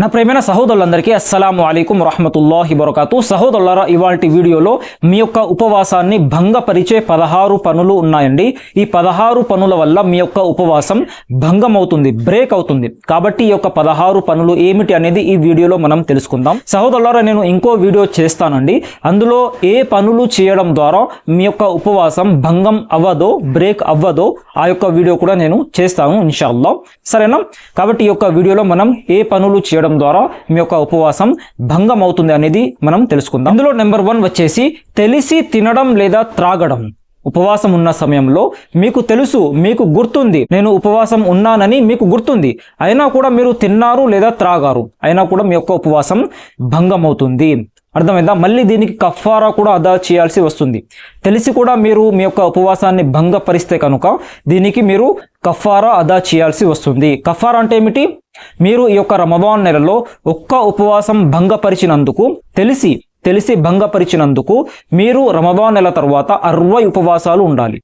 నా ప్రేమైన సహోదరులందరికీ అస్సలాము అయికం రహమతుల్లాహి బరకాతు. సహోదరులారా ఇవాల్టి వీడియోలో మీ యొక్క ఉపవాసాన్ని భంగపరిచే పదహారు పనులు ఉన్నాయండి. ఈ పదహారు పనుల వల్ల మీ యొక్క ఉపవాసం భంగం అవుతుంది బ్రేక్ అవుతుంది. కాబట్టి ఈ యొక్క పదహారు పనులు ఏమిటి అనేది ఈ వీడియోలో మనం తెలుసుకుందాం. సహోదరులారా నేను ఇంకో వీడియో చేస్తానండి. అందులో ఏ పనులు చేయడం ద్వారా మీ యొక్క ఉపవాసం భంగం అవ్వదో బ్రేక్ అవ్వదో ఆ యొక్క వీడియో కూడా నేను చేస్తాను ఇన్షాల్లో సరేనా? కాబట్టి ఈ యొక్క వీడియోలో మనం ఏ పనులు చేయడం ద్వారా మీ యొక్క ఉపవాసం భంగం అవుతుంది అనేది మనం తెలుసుకుందాం. అందులో నెంబర్ వన్ వచ్చేసి తెలిసి తినడం లేదా త్రాగడం. ఉపవాసం ఉన్న సమయంలో మీకు తెలుసు మీకు గుర్తుంది నేను ఉపవాసం ఉన్నానని మీకు గుర్తుంది. అయినా కూడా మీరు తిన్నారు లేదా త్రాగారు. అయినా కూడా మీ యొక్క ఉపవాసం భంగం అవుతుంది అర్థమైందా? మళ్ళీ దీనికి కఫారా కూడా అదా చేయాల్సి వస్తుంది. తెలిసి కూడా మీరు మీ యొక్క ఉపవాసాన్ని భంగపరిస్తే కనుక దీనికి మీరు కఫారా అదా చేయాల్సి వస్తుంది. కఫారా అంటే ఏమిటి? మీరు ఈ యొక్క రమబాన్ నెలలో ఒక్క ఉపవాసం భంగపరిచినందుకు తెలిసి తెలిసి భంగపరిచినందుకు మీరు రమబాన్ నెల తర్వాత అరవై ఉపవాసాలు ఉండాలి.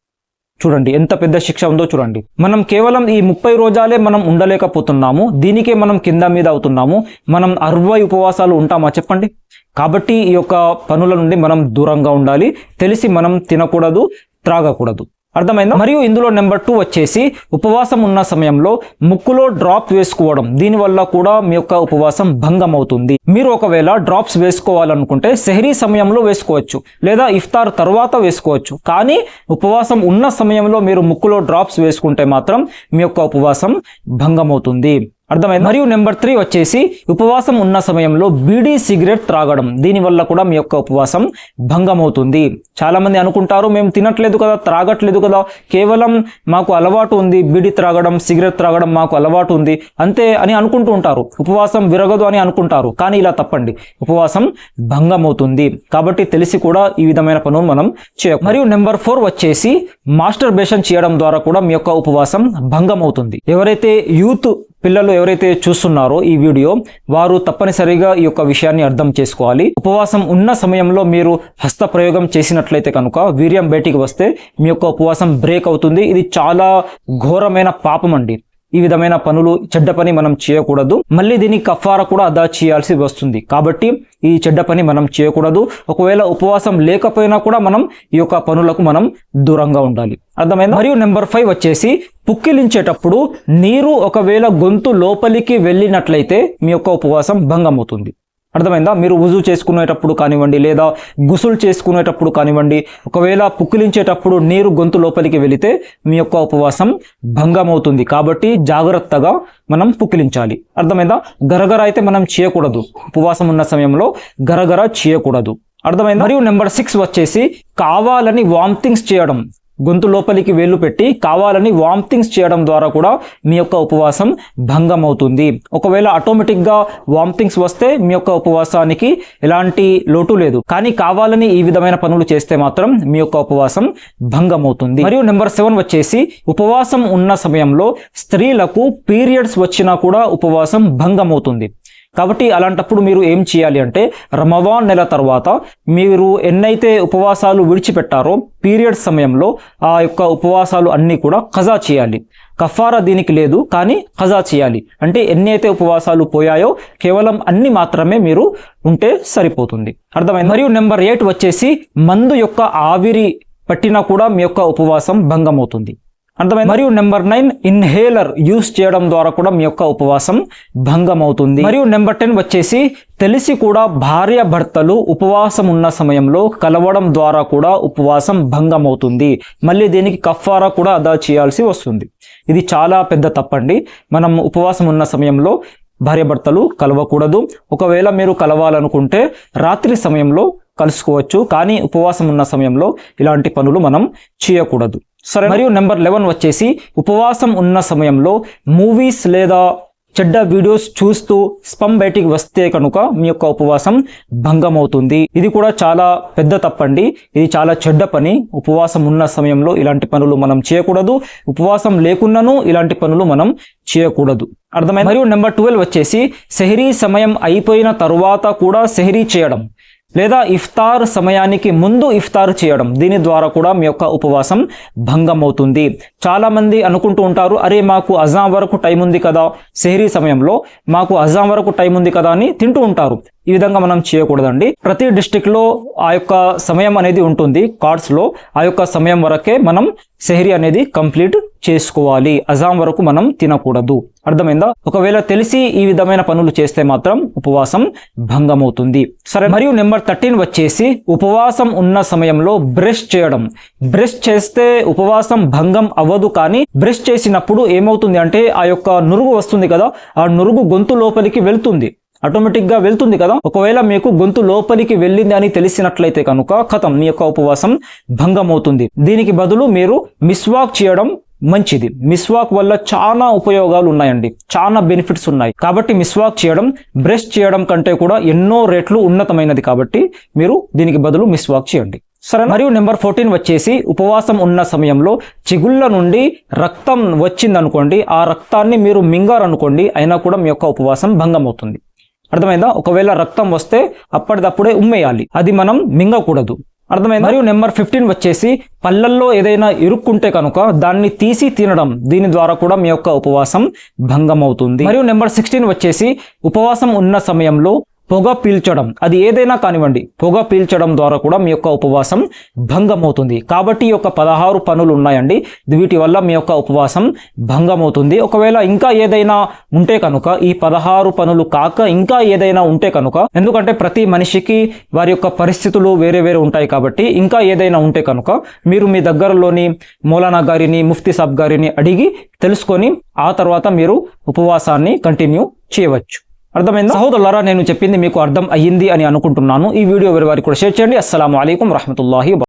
చూడండి ఎంత పెద్ద శిక్ష ఉందో చూడండి. మనం కేవలం ఈ ముప్పై రోజాలే మనం ఉండలేకపోతున్నాము దీనికే మనం కింద మీద అవుతున్నాము మనం అరవై ఉపవాసాలు ఉంటామా చెప్పండి? కాబట్టి ఈ యొక్క పనుల నుండి మనం దూరంగా ఉండాలి తెలిసి మనం తినకూడదు త్రాగకూడదు. అర్థమైందా? మరియు ఇందులో నెంబర్ టూ వచ్చేసి ఉపవాసం ఉన్న సమయంలో ముక్కులో డ్రాప్ వేసుకోవడం. దీనివల్ల కూడా మీ యొక్క ఉపవాసం భంగం అవుతుంది మీరు ఒకవేళ డ్రాప్స్ వేసుకోవాలనుకుంటే సెహరీ సమయంలో వేసుకోవచ్చు. లేదా ఇఫ్తార్ తర్వాత వేసుకోవచ్చు. కానీ ఉపవాసం ఉన్న సమయంలో మీరు ముక్కులో డ్రాప్స్ వేసుకుంటే మాత్రం మీ యొక్క ఉపవాసం భంగం అవుతుంది అర్థమైంది? మరియు నెంబర్ త్రీ వచ్చేసి ఉపవాసం ఉన్న సమయంలో బీడీ సిగరెట్ త్రాగడం. దీనివల్ల కూడా మీ యొక్క ఉపవాసం భంగం అవుతుంది అనుకుంటారు మేము తినట్లేదు కదా త్రాగట్లేదు కదా కేవలం మాకు అలవాటు ఉంది బీడీ త్రాగడం సిగరెట్ త్రాగడం మాకు అలవాటు ఉంది అంతే అని అనుకుంటూ ఉంటారు. ఉపవాసం విరగదు అని అనుకుంటారు. కానీ ఇలా తప్పండి. ఉపవాసం భంగం అవుతుంది కాబట్టి తెలిసి కూడా ఈ విధమైన పనులు మనం చేయ మరియు నెంబర్ ఫోర్ వచ్చేసి మాస్టర్ బేషన్ చేయడం ద్వారా కూడా మీ యొక్క ఉపవాసం భంగం అవుతుంది ఎవరైతే యూత్ పిల్లలు ఎవరైతే చూస్తున్నారో ఈ వీడియో వారు తప్పనిసరిగా ఈ యొక్క విషయాన్ని అర్థం చేసుకోవాలి. ఉపవాసం ఉన్న సమయంలో మీరు హస్త ప్రయోగం చేసినట్లయితే కనుక వీర్యం బయటికి వస్తే మీ యొక్క ఉపవాసం బ్రేక్ అవుతుంది. ఇది చాలా ఘోరమైన పాపం అండి. ఈ విధమైన పనులు చెడ్డ పని మనం చేయకూడదు. మళ్ళీ దీనికి కఫార కూడా అదా చేయాల్సి వస్తుంది. కాబట్టి ఈ చెడ్డ పని మనం చేయకూడదు. ఒకవేళ ఉపవాసం లేకపోయినా కూడా మనం ఈ యొక్క పనులకు మనం దూరంగా ఉండాలి. అర్థమైంది? మరియు నెంబర్ ఫైవ్ వచ్చేసి పుక్కిలించేటప్పుడు నీరు ఒకవేళ గొంతు లోపలికి వెళ్ళినట్లయితే మీ యొక్క ఉపవాసం భంగం అవుతుంది అర్థమైందా? మీరు ఉజు చేసుకునేటప్పుడు కానివ్వండి లేదా గుసులు చేసుకునేటప్పుడు కానివ్వండి ఒకవేళ పుక్కిలించేటప్పుడు నీరు గొంతు లోపలికి వెళితే మీ యొక్క ఉపవాసం భంగం అవుతుంది కాబట్టి జాగ్రత్తగా మనం పుక్కిలించాలి. అర్థమైందా? గరగర అయితే మనం చేయకూడదు. ఉపవాసం ఉన్న సమయంలో గరగర చేయకూడదు. అర్థమైంది? మరియు నెంబర్ సిక్స్ వచ్చేసి కావాలని వామిటింగ్స్ చేయడం. గొంతు లోపలికి వేలు పెట్టి కావాలని వామిటింగ్స్ చేయడం ద్వారా కూడా మీ యొక్క ఉపవాసం భంగం అవుతుంది ఒకవేళ ఆటోమేటిక్గా వామిటింగ్స్ వస్తే మీ యొక్క ఉపవాసానికి ఎలాంటి లోటు లేదు. కానీ కావాలని ఈ విధమైన పనులు చేస్తే మాత్రం మీ యొక్క ఉపవాసం భంగం అవుతుంది మరియు నెంబర్ సెవెన్ వచ్చేసి ఉపవాసం ఉన్న సమయంలో స్త్రీలకు పీరియడ్స్ వచ్చినా కూడా ఉపవాసం భంగం అవుతుంది కాబట్టి అలాంటప్పుడు మీరు ఏం చేయాలి అంటే రమవాన్ నెల తర్వాత మీరు ఎన్నైతే ఉపవాసాలు విడిచిపెట్టారో పీరియడ్ సమయంలో ఆ యొక్క ఉపవాసాలు అన్నీ కూడా ఖజా చేయాలి. కఫారా దీనికి లేదు కానీ ఖజా చేయాలి. అంటే ఎన్ని అయితే ఉపవాసాలు పోయాయో కేవలం అన్ని మాత్రమే మీరు ఉంటే సరిపోతుంది. అర్థమైంది? మరియు నెంబర్ ఎయిట్ వచ్చేసి మందు యొక్క ఆవిరి పట్టినా కూడా మీ యొక్క ఉపవాసం భంగం అవుతుంది అర్థమైంది? మరియు నెంబర్ నైన్ ఇన్హేలర్ యూస్ చేయడం ద్వారా కూడా మీ యొక్క ఉపవాసం భంగం అవుతుంది మరియు నెంబర్ టెన్ వచ్చేసి తెలిసి కూడా భార్య భర్తలు ఉపవాసం ఉన్న సమయంలో కలవడం ద్వారా కూడా ఉపవాసం భంగం అవుతుంది మళ్ళీ దీనికి కఫారా కూడా అదా చేయాల్సి వస్తుంది. ఇది చాలా పెద్ద తప్పండి. మనం ఉపవాసం ఉన్న సమయంలో భార్యాభర్తలు కలవకూడదు. ఒకవేళ మీరు కలవాలనుకుంటే రాత్రి సమయంలో కలుసుకోవచ్చు. కానీ ఉపవాసం ఉన్న సమయంలో ఇలాంటి పనులు మనం చేయకూడదు. సరే మరియు నెంబర్ లెవెన్ వచ్చేసి ఉపవాసం ఉన్న సమయంలో మూవీస్ లేదా చెడ్డ వీడియోస్ చూస్తూ స్పమ్ బయటికి వస్తే కనుక మీ యొక్క ఉపవాసం భంగం అవుతుంది ఇది కూడా చాలా పెద్ద తప్పండి. ఇది చాలా చెడ్డ పని. ఉపవాసం ఉన్న సమయంలో ఇలాంటి పనులు మనం చేయకూడదు. ఉపవాసం లేకున్నాను ఇలాంటి పనులు మనం చేయకూడదు. అర్థమైంది? మరియు నెంబర్ ట్వెల్వ్ వచ్చేసి సెహరీ సమయం అయిపోయిన తరువాత కూడా సెహరీ చేయడం. లేదా ఇఫ్తార్ సమయానికి ముందు ఇఫ్తార్ చేయడం. దీని ద్వారా కూడా మీ యొక్క ఉపవాసం భంగం అవుతుంది చాలామంది అనుకుంటూ ఉంటారు అరే మాకు అజాం వరకు టైం ఉంది కదా సెహరీ సమయంలో మాకు అజాం వరకు టైం ఉంది కదా అని తింటూ ఉంటారు. ఈ విధంగా మనం చేయకూడదండి. ప్రతి డిస్టిక్లో ఆ యొక్క సమయం అనేది ఉంటుంది. కార్డ్స్లో ఆ యొక్క సమయం వరకే మనం సెహరీ అనేది కంప్లీట్ చేసుకోవాలి. అజాం వరకు మనం తినకూడదు. అర్థమైందా? ఒకవేళ తెలిసి ఈ విధమైన పనులు చేస్తే మాత్రం ఉపవాసం భంగమవుతుంది. సరే మరియు నెంబర్ థర్టీన్ వచ్చేసి ఉపవాసం ఉన్న సమయంలో బ్రష్ చేయడం. బ్రష్ చేస్తే ఉపవాసం భంగం అవ్వదు కానీ బ్రష్ చేసినప్పుడు ఏమవుతుంది అంటే ఆ యొక్క నురుగు వస్తుంది కదా ఆ నురుగు గొంతు లోపలికి వెళ్తుంది. ఆటోమేటిక్గా వెళ్తుంది కదా. ఒకవేళ మీకు గొంతు లోపలికి వెళ్ళింది అని తెలిసినట్లయితే కనుక కథం మీ యొక్క ఉపవాసం భంగం అవుతుంది దీనికి బదులు మీరు మిస్వాక్ చేయడం మంచిది. మిస్వాక్ వల్ల చాలా ఉపయోగాలు ఉన్నాయండి. చాలా బెనిఫిట్స్ ఉన్నాయి. కాబట్టి మిస్వాక్ చేయడం బ్రష్ చేయడం కంటే కూడా ఎన్నో రేట్లు ఉన్నతమైనది కాబట్టి మీరు దీనికి బదులు మిస్వాక్ చేయండి. సరే మరియు నెంబర్ ఫోర్టీన్ వచ్చేసి ఉపవాసం ఉన్న సమయంలో చిగుళ్ళ నుండి రక్తం వచ్చిందనుకోండి ఆ రక్తాన్ని మీరు మింగారనుకోండి అయినా కూడా మీ యొక్క ఉపవాసం భంగం అవుతుంది అర్థమైందా? ఒకవేళ రక్తం వస్తే అప్పటిదప్పుడే ఉమ్మేయాలి. అది మనం మింగకూడదు. అర్థమైంది? మరియు నెంబర్ ఫిఫ్టీన్ వచ్చేసి పళ్ళల్లో ఏదైనా ఇరుక్కుంటే కనుక దాన్ని తీసి తినడం దీని ద్వారా కూడా మీ యొక్క ఉపవాసం భంగం అవుతుంది మరియు నెంబర్ సిక్స్టీన్ వచ్చేసి ఉపవాసం ఉన్న సమయంలో పొగ పీల్చడం. అది ఏదైనా కానివ్వండి పొగ పీల్చడం ద్వారా కూడా మీ యొక్క ఉపవాసం భంగం అవుతుంది కాబట్టి ఈ యొక్క పదహారు పనులు ఉన్నాయండి. వీటి వల్ల మీ యొక్క ఉపవాసం భంగం అవుతుంది ఒకవేళ ఇంకా ఏదైనా ఉంటే కనుక ఈ పదహారు పనులు కాక ఇంకా ఏదైనా ఉంటే కనుక ఎందుకంటే ప్రతి మనిషికి వారి యొక్క పరిస్థితులు వేరే వేరే ఉంటాయి కాబట్టి ఇంకా ఏదైనా ఉంటే కనుక మీరు మీ దగ్గరలోని మౌలానా గారిని ముఫ్తీ సాబ్ గారిని అడిగి తెలుసుకొని ఆ తర్వాత మీరు ఉపవాసాన్ని కంటిన్యూ చేయవచ్చు. అర్థమైందా? సహోదరులారా నేను చెప్పింది మీకు అర్థం అయ్యింది అని అనుకుంటున్నాను. ఈ వీడియో వేరే వారికి కూడా షేర్ చేయండి. అస్సలం అయికం రహమతుల్లాహి